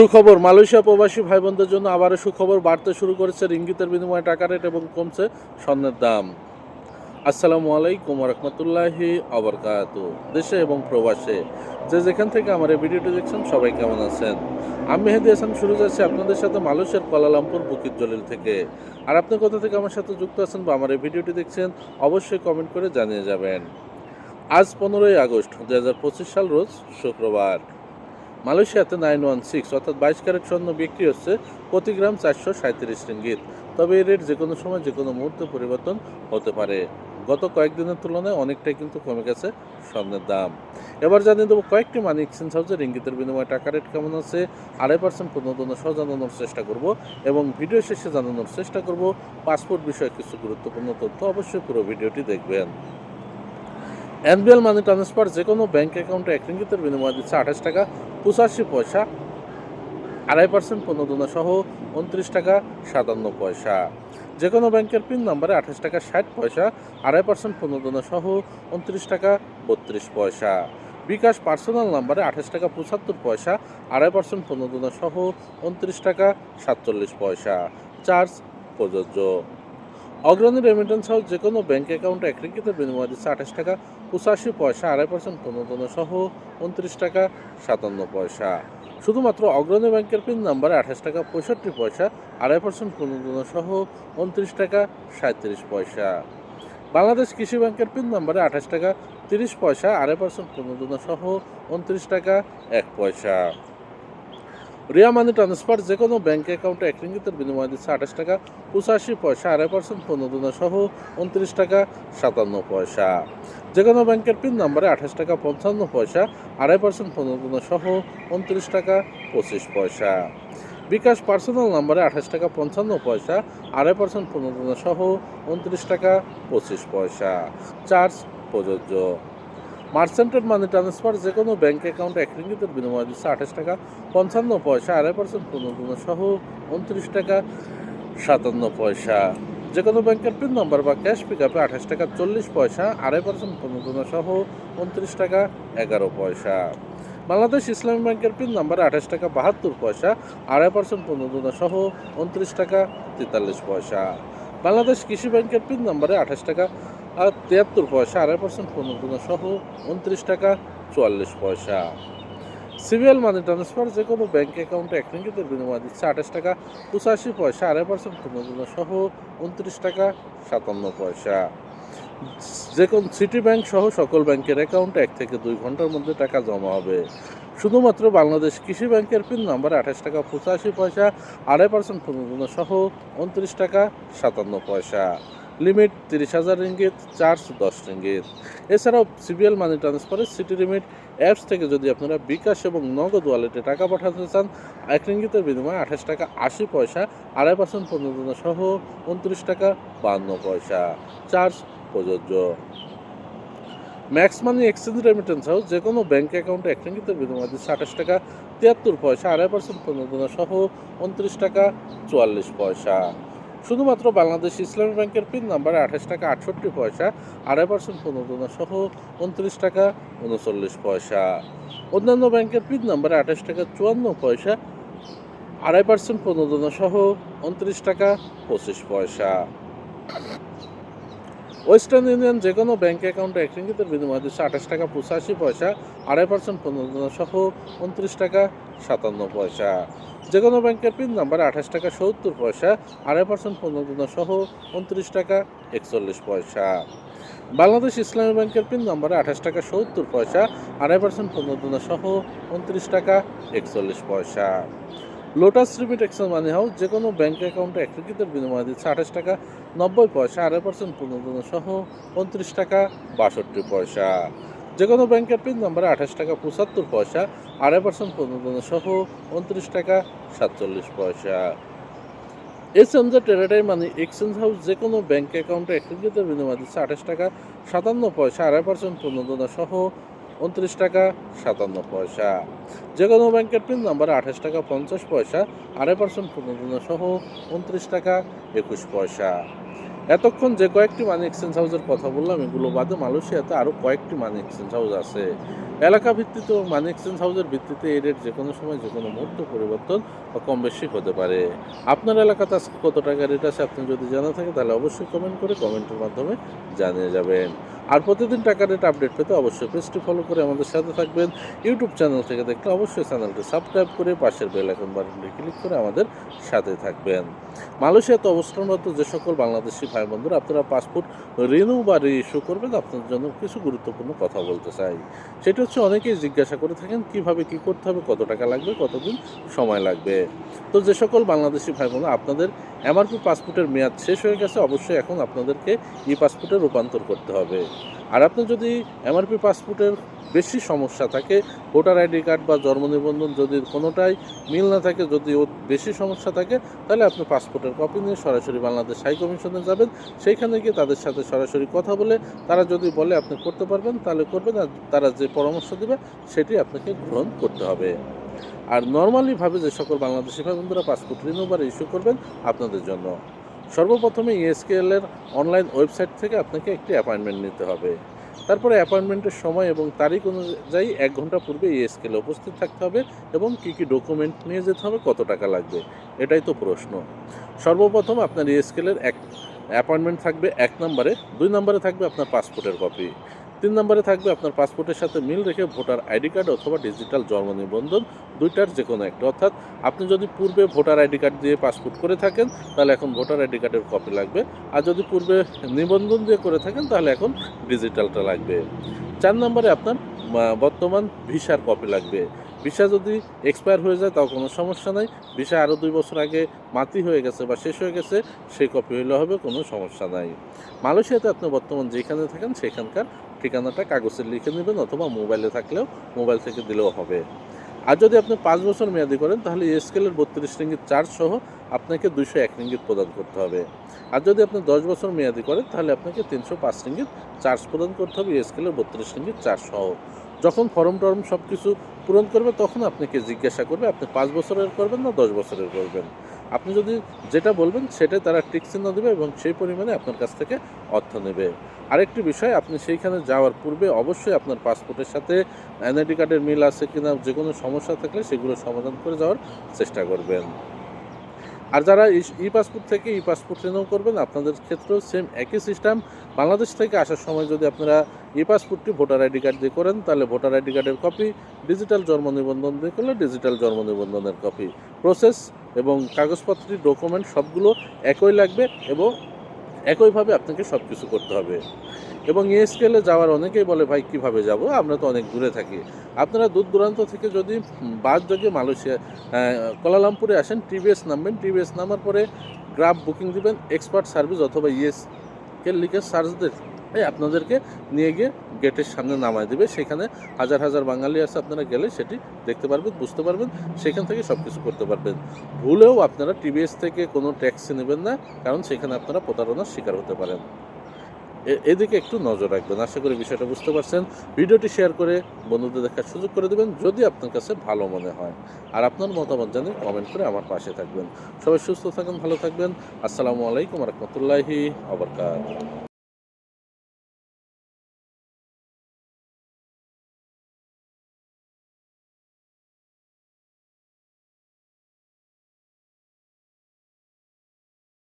সুখবর, মালয়েশিয়া প্রবাসী ভাই বোনদের জন্য আবারও সুখবর, বাড়তে শুরু করেছে রিঙ্গিতের বিনিময়ে টাকা রেট এবং কমছে স্বর্ণের দাম। আসসালামু আলাইকুম রহমতুল্লাহি আবরকাত দেশে এবং প্রবাসে যে যেখান থেকে আমার এই ভিডিওটি দেখছেন সবাই কেমন আছেন? আমি মেহেদি হাসান, শুরু যাচ্ছি আপনাদের সাথে মালয়েশিয়ার কুয়ালালামপুর বুকির জলিল থেকে। আর আপনি কোথা থেকে আমার সাথে যুক্ত আছেন বা আমার এই ভিডিওটি দেখছেন অবশ্যই কমেন্ট করে জানিয়ে যাবেন। আজ পনেরোই আগস্ট দু হাজার পঁচিশ সাল রোজ শুক্রবার। মালয়েশিয়াতে নাইন ওয়ান সিক্স অর্থাৎ বাইশ ক্যারেট স্বর্ণ বিক্রি হচ্ছে প্রতি গ্রাম চারশো সাঁত্রিশ রিঙ্গিত। তবে এই রেট যে কোনো সময় যে কোনো মুহূর্তে পরিবর্তন হতে পারে। গত কয়েকদিনের তুলনায় অনেকটাই কিন্তু কমে গেছে স্বর্ণের দাম। এবার জানিয়ে দেবো কয়েকটি মানি এক্সচেঞ্জ হাউসে রিঙ্গিতের বিনিময়ে টাকা রেট কেমন আছে, আড়াই পার্সেন্ট পুনর্দন্য সহ জানানোর চেষ্টা করব এবং ভিডিও শেষে জানানোর চেষ্টা করব পাসপোর্ট বিষয়ে কিছু গুরুত্বপূর্ণ তথ্য। অবশ্যই পুরো ভিডিওটি দেখবেন। এনবিএল মানি ট্রান্সফার যে কোনো ব্যাঙ্ক অ্যাকাউন্টে এক রিঙ্গিতের বিনিময়ে দিচ্ছে আঠাশ টাকা পঁচাশি পয়সা, আড়াই পার্সেন্ট পুনর্দনা সহ উনত্রিশ টাকা সাতান্ন পয়সা। যে কোনো ব্যাংকের পিন নম্বরে আঠাশ টাকা ষাট পয়সা, আড়াই পার্সেন্ট পুনর্দনা সহ উনত্রিশ টাকা বত্রিশ পয়সা। বিকাশ পার্সোনাল নাম্বারে আঠাশ টাকা পঁচাত্তর পয়সা, আড়াই পার্সেন্ট পুনর্দনা সহ উনত্রিশ টাকা সাতচল্লিশ পয়সা। চার্জ প্রযোজ্য। অগ্রণী রেমিটেন্স হাউস যে কোনো ব্যাঙ্ক অ্যাকাউন্টে এক বিনিময় দিচ্ছে আঠাশ টাকা, পঁচাশি পয়সা, আড়াই পার্সেন্ট পুনর্দনা সহ উনত্রিশ টাকা, সাতান্ন পয়সা। শুধুমাত্র অগ্রণী ব্যাংকের পিন নাম্বারে আঠাশ টাকা, পঁয়ষট্টি পয়সা, আড়াই পার্সেন্ট পুনর্দনা সহ উনত্রিশ টাকা, সাঁত্রিশ পয়সা। বাংলাদেশ কৃষি ব্যাংকের পিন নাম্বারে আঠাশ টাকা, তিরিশ পয়সা, আড়াই পার্সেন্ট পুনর্দনা সহ উনত্রিশ টাকা, এক পয়সা। রিয়া মানি ট্রান্সফার যে কোনো ব্যাঙ্ক অ্যাকাউন্টে এক রিঙ্গিতের বিনিময় দিচ্ছে আঠাশ টাকা, পঁচাশি পয়সা, আড়াই পার্সেন্ট পুনর্দনা সহ উনত্রিশ টাকা, সাতান্ন পয়সা। যে কোনো ব্যাংকের পিন নাম্বারে আঠাশ টাকা, পঞ্চান্ন পয়সা, আড়াই পার্সেন্ট পুনর্দনা সহ উনত্রিশ টাকা, পঁচিশ পয়সা। বিকাশ পার্সোনাল নাম্বারে আঠাশ টাকা, পঞ্চান্ন পয়সা, আড়াই পার্সেন্ট পুনর্দনা সহ উনত্রিশ টাকা, পঁচিশ পয়সা। চার্জ প্রযোজ্য। মার্চেন্টেড মানি ট্রান্সফার যে কোনো ব্যাঙ্ক অ্যাকাউন্টে এক রিঙ্গিতের বিনিময় দিচ্ছে আঠাশ টাকা, পঞ্চান্ন পয়সা, আড়াই পার্সেন্ট পুনর্দনা সহ উনত্রিশ টাকা, সাতান্ন পয়সা। যে কোনো ব্যাংকের পিন নম্বর বা ক্যাশ পিক আপে আঠাশ টাকা, চল্লিশ পয়সা, আড়াই পার্সেন্ট পুনর্দনা সহ উনত্রিশ টাকা, এগারো পয়সা। বাংলাদেশ ইসলামী ব্যাংকের পিন নম্বরে আঠাশ টাকা, বাহাত্তর পয়সা, আড়াই পার্সেন্ট পুনর্দনা সহ উনত্রিশ টাকা, তেতাল্লিশ পয়সা। বাংলাদেশ কৃষি ব্যাংকের পিন নম্বরে আঠাশ টাকা আর তিয়াত্তর পয়সা, আড়াই পার্সেন্ট পুনর্দনা সহ উনত্রিশ টাকা চুয়াল্লিশ পয়সা। সিবিএল মানি ট্রান্সফার যে কোনো ব্যাঙ্ক অ্যাকাউন্টে এক রিঙ্গিতের বিনিময় দিচ্ছে আঠাশ টাকা পঁচাশি পয়সা, আড়াই পার্সেন্ট পুনর্দনা সহ উনত্রিশ টাকা সাতান্ন পয়সা। যে কোন সিটি ব্যাংক সহ সকল ব্যাংকের অ্যাকাউন্টে এক থেকে দুই ঘণ্টার মধ্যে টাকা জমা হবে। শুধুমাত্র বাংলাদেশ কৃষি ব্যাংকের পিন নাম্বার আঠাশ টাকা পঁচাশি পয়সা, আড়াই পার্সেন্ট পুনর্দনা সহ উনত্রিশ টাকা সাতান্ন পয়সা। লিমিট তিরিশ হাজার রিঙ্গিত চার্জ দশ রিঙ্গিত এছাড়াও সিবিএল মানি ট্রান্সফারের সিটি লিমিট অ্যাপস থেকে যদি আপনারা বিকাশ এবং নগদ ওয়ালেটে টাকা পাঠাতে চান, এক রিঙ্গিতের বিনিময়ে আঠাশ টাকা আশি পয়সা, আড়াই পার্সেন্ট পুনর্দনা সহ উনত্রিশ টাকা বান্ন পয়সা। চার্জ প্রযোজ্য। Max money exchange remittance house যে কোনো ব্যাঙ্ক অ্যাকাউন্টে এক রিঙ্গিতের বিনিময়ে দিচ্ছে আঠাশ টাকা তিয়াত্তর পয়সা, আড়াই পার্সেন্ট পুনর্দনা সহ উনত্রিশ টাকা চুয়াল্লিশ পয়সা। শুধুমাত্র বাংলাদেশ ইসলামী ব্যাংকের পিন নাম্বারে আঠাশ টাকা আটষট্টি পয়সা, আড়াই পার্সেন্ট পুনর্দনা সহ উনত্রিশ টাকা উনচল্লিশ পয়সা। অন্যান্য ব্যাংকের পিন নাম্বারে আঠাশ টাকা চুয়ান্ন পয়সা, আড়াই পার্সেন্ট পুনর্দনা সহ উনত্রিশ টাকা পঁচিশ পয়সা। ওয়েস্টার্ন ইউনিয়ন যে কোনো ব্যাঙ্ক অ্যাকাউন্টে এক বিনিময় দিচ্ছে আঠাশ টাকা পঁচাশি পয়সা, আড়াই পার্সেন্ট পুনর্দনা সহ উনত্রিশ টাকা সাতান্ন পয়সা। যে কোনো ব্যাংকের পিন নাম্বার আঠাশ টাকা সত্তর পয়সা, আড়াই পার্সেন্ট পুনর্দনা সহ উনত্রিশ টাকা একচল্লিশ পয়সা। বাংলাদেশ ইসলামী ব্যাংকের পিন নাম্বারে আঠাশ টাকা সত্তর পয়সা, আড়াই পার্সেন্ট পুনর্দনা সহ উনত্রিশ টাকা একচল্লিশ পয়সা। Lotus remit exchange money house যে কোনো ব্যাংক অ্যাকাউন্টে এক রিঙ্গিতের বিনিময় দিচ্ছে। আঠাশ টাকা, নব্বই পয়সা, আড়াই পার্সেন্ট পুনর্দনা সহ উনত্রিশ টাকা, বাষট্টি পয়সা। যে কোনো ব্যাংকের পিন নাম্বারে আঠাশ টাকা, পঁচাত্তর পয়সা, আড়াই পার্সেন্ট পুনর্দনা সহ উনত্রিশ টাকা, সাতচল্লিশ পয়সা। এক্সচেঞ্জে টেরাটাই মানি এক্সচেঞ্জ হাউস যে কোনো ব্যাংক অ্যাকাউন্টে এক রিঙ্গিতের বিনিময় দিচ্ছে। আঠাশ টাকা, সাতান্ন পয়সা, আড়াই পার্সেন্ট পুনর্দনা সহ উনত্রিশ টাকা সাতান্ন পয়সা। যে কোনো ব্যাংকের পিন নাম্বার আঠাশ টাকা পঞ্চাশ পয়সা আড়াই পার্সেন্ট পুনর্দনা সহ উনত্রিশ টাকা একুশ পয়সা। এতক্ষণ যে কয়েকটি মানি এক্সচেঞ্জ হাউসের কথা বললাম, এগুলো বাদে মালয়েশিয়াতে আরও কয়েকটি মানি এক্সচেঞ্জ হাউস আছে। এলাকা ভিত্তিতে মানি এক্সচেঞ্জ হাউসের ভিত্তিতে এই রেট যে কোনো সময় যে কোনো মুহূর্তে পরিবর্তন বা কম বেশি হতে পারে। আপনার এলাকাতে আজকে কত টাকা রেট আছে, আপনি যদি জানা থাকে, তাহলে অবশ্যই কমেন্ট করে কমেন্টের মাধ্যমে জানিয়ে যাবেন। আর প্রতিদিন টাকা রেট আপডেট পেতে অবশ্যই পেজটি ফলো করে আমাদের সাথে থাকবেন। ইউটিউব চ্যানেল থেকে দেখলে অবশ্যই চ্যানেলটি সাবস্ক্রাইব করে পাশের বেল আইকন বাটনটি ক্লিক করে আমাদের সাথে থাকবেন। মালয়েশিয়াতে অবস্থানরত যে সকল বাংলাদেশি ভাই বন্ধুরা আপনারা পাসপোর্ট রিনিউ বা রি-ইস্যু করবেন, আপনাদের জন্য কিছু গুরুত্বপূর্ণ কথা বলতে চাই। সেটা হচ্ছে অনেকেই জিজ্ঞাসা করে থাকেন, কীভাবে কি করতে হবে, কত টাকা লাগবে, কতদিন সময় লাগবে? তো যে সকল বাংলাদেশি ভাই বোন আপনাদের এমআরপি পাসপোর্টের মেয়াদ শেষ হয়ে গেছে, অবশ্যই এখন আপনাদেরকে ই পাসপোর্টে রূপান্তর করতে হবে। আর আপনি যদি এমআরপি পাসপোর্টের বেশি সমস্যা থাকে, ভোটার আইডি কার্ড বা জন্ম নিবন্ধন যদি কোনোটাই মিল না থাকে, যদি বেশি সমস্যা থাকে, তাহলে আপনি পাসপোর্টের কপি নিয়ে সরাসরি বাংলাদেশ হাই কমিশনে যাবেন। সেইখানে গিয়ে তাদের সাথে সরাসরি কথা বলে, তারা যদি বলে আপনি করতে পারবেন, তাহলে করবেন, আর তারা যে পরামর্শ দেবে, সেটি আপনাকে গ্রহণ করতে হবে। আর নর্মালিভাবে যে সকল বাংলাদেশি ভাই বন্ধুরা পাসপোর্ট রিনিউভার ইস্যু করবেন আপনাদের জন্য। সর্বপ্রথমে ইএসকেএল এর অনলাইন ওয়েবসাইট থেকে আপনাকে একটি অ্যাপয়েন্টমেন্ট নিতে হবে। তারপরে অ্যাপয়েন্টমেন্টের সময় এবং তারিখ অনুযায়ী এক ঘণ্টা পূর্বে ইএসকেলে উপস্থিত থাকতে হবে এবং কী কী ডকুমেন্ট নিয়ে যেতে হবে, কত টাকা লাগবে, এটাই তো প্রশ্ন। সর্বপ্রথম আপনার ইএসকেলের এক অ্যাপয়েন্টমেন্ট থাকবে, এক নম্বরে, দুই নম্বরে থাকবে আপনার পাসপোর্টের কপি তিন নম্বরে থাকবে আপনার পাসপোর্টের সাথে মিল রেখে ভোটার আইডি কার্ড অথবা ডিজিটাল জন্ম নিবন্ধন দুইটার যে কোনো একটা। অর্থাৎ আপনি যদি পূর্বে ভোটার আইডি কার্ড দিয়ে পাসপোর্ট করে থাকেন, তাহলে এখন ভোটার আইডি কার্ডের কপি লাগবে। আর যদি পূর্বে নিবন্ধন দিয়ে করে থাকেন, তাহলে এখন ডিজিটালটা লাগবে। চার নম্বরে আপনার বর্তমান ভিসার কপি লাগবে। ভিসা যদি এক্সপায়ার হয়ে যায় তাও কোনো সমস্যা নাই। ভিসা আরও দুই বছর আগে মাতি হয়ে গেছে বা শেষ হয়ে গেছে, সেই কপি হইলে হবে, কোনো সমস্যা নাই। মালয়েশিয়াতে আপনি বর্তমান যেখানে থাকেন, সেখানকার ঠিকানাটা কাগজে লিখে নেবেন অথবা মোবাইলে থাকলেও মোবাইল থেকে দিলেও হবে। আর যদি আপনি পাঁচ বছর মেয়াদি করেন, তাহলে স্কেলের বত্রিশ রিঙ্গিত চার্জ সহ আপনাকে দুইশো এক রিঙ্গিত প্রদান করতে হবে। আর যদি আপনি দশ বছর মেয়াদি করেন, তাহলে আপনাকে তিনশো পাঁচ রিঙ্গিত চার্জ প্রদান করতে হবে স্কেলের বত্রিশ রিঙ্গিত চার্জ সহ। যখন ফর্ম টর্ম সব কিছু পূরণ করবে, তখন আপনাকে জিজ্ঞাসা করবে, আপনি পাঁচ বছরের করবেন না দশ বছরের করবেন। আপনি যদি যেটা বলবেন, সেটা তারা টিক চিহ্ন দেবে এবং সেই পরিমাণে আপনার কাছ থেকে অর্থ নেবে। আরেকটি বিষয়, আপনি সেইখানে যাওয়ার পূর্বে অবশ্যই আপনার পাসপোর্টের সাথে এনআইডি কার্ডের মিল আছে কিনা যে কোনো সমস্যা থাকলে সেগুলো সমাধান করে যাওয়ার চেষ্টা করবেন। আর যারা ই পাসপোর্ট থেকে ই পাসপোর্ট রিনিউ করবেন, আপনাদের ক্ষেত্রেও সেম একই সিস্টেম বাংলাদেশ থেকে আসার সময় যদি আপনারা ই পাসপোর্টটি ভোটার আইডি কার্ড দিয়ে করেন, তাহলে ভোটার আইডি কার্ডের কপি ডিজিটাল জন্ম নিবন্ধন দিয়ে করলে ডিজিটাল জন্ম নিবন্ধনের কপি প্রসেস এবং কাগজপত্রের ডকুমেন্ট সবগুলো একই লাগবে এবং একইভাবে আপনাকে সব কিছু করতে হবে। এবং এ স্কেলে যাওয়ার অনেকেই বলে, ভাই, কীভাবে যাব? আমরা তো অনেক দূরে থাকি। আপনারা দূর দূরান্ত থেকে যদি বাস যোগে মালয়েশিয়া কলালামপুরে কোলালামপুরে আসেন টিভিএস নামবেন। টিভিএস নামার পরে গ্রাফ বুকিং দিবেন, এক্সপার্ট সার্ভিস অথবা ইএস লিখে সার্চ এই আপনাদেরকে নিয়ে গিয়ে গেটের সামনে নামায় দেবে। সেখানে হাজার হাজার বাঙালি আছে, আপনারা গেলে সেটি দেখতে পারবেন, বুঝতে পারবেন, সেখান থেকে সব কিছু করতে পারবেন। ভুলেও আপনারা টিভিএস থেকে কোনো ট্যাক্সি নেবেন না, কারণ সেখানে আপনারা প্রতারণার শিকার হতে পারেন। এদিকে একটু নজর রাখবেন। আশা করি বিষয়টা বুঝতে পারছেন। ভিডিওটি শেয়ার করে বন্ধুদের দেখার সুযোগ করে দেবেন, যদি আপনার কাছে ভালো মনে হয়। আর আপনার মতামত জানিয়ে কমেন্ট করে আমার পাশে থাকবেন। সবাই সুস্থ থাকেন, ভালো থাকবেন। আসসালামু আলাইকুম রহমতুল্লাহি আবরকাত